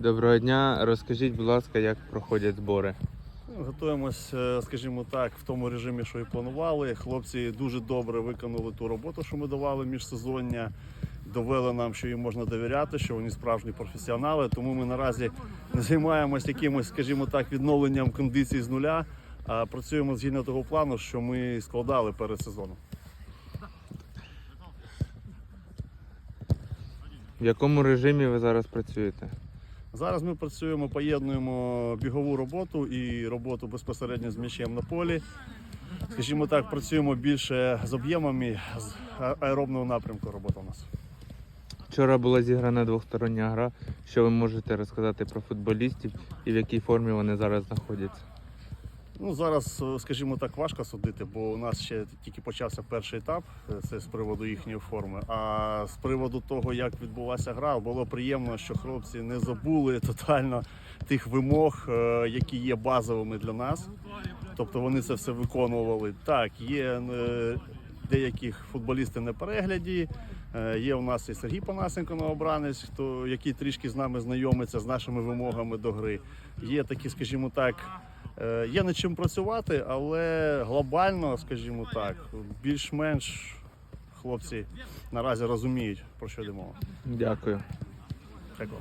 Доброго дня. Розкажіть, будь ласка, як проходять збори. Готуємось, е, скажімо так, в тому режимі, що і планували. Хлопці дуже добре виконали ту роботу, що ми давали міжсезоння. Довели нам, що їм можна довіряти, що вони справжні професіонали. Тому ми наразі не займаємось якимось, скажімо так, відновленням кондицій з нуля, а працюємо згідно того плану, що ми складали перед сезоном. В якому режимі ви зараз працюєте? Зараз ми працюємо, поєднуємо бігову роботу і роботу безпосередньо з м'ячем на полі. Скажімо так, працюємо більше з об'ємами з аеробного напрямку. Робота у нас. Вчора була зіграна двостороння гра. Що ви можете розказати про футболістів і в якій формі вони зараз знаходяться? Ну зараз, е, скажімо так, важко судити, бо у нас ще тільки почався перший етап. е, Це з приводу їхньої форми. А з приводу того, як відбулася гра, було приємно, що хлопці не забули тотально тих вимог, е, які є базовими для нас. Тобто вони це все виконували. Так, є деяких футболістів на перегляді. Є у нас і Сергій Панасенко новобранець, хто який трішки з нами знайомиться з нашими вимогами до гри. Є такі, скажімо так, є над чим працювати, але глобально, скажімо так, більш-менш хлопці наразі розуміють, про що йде мова. Дякую. Дякую.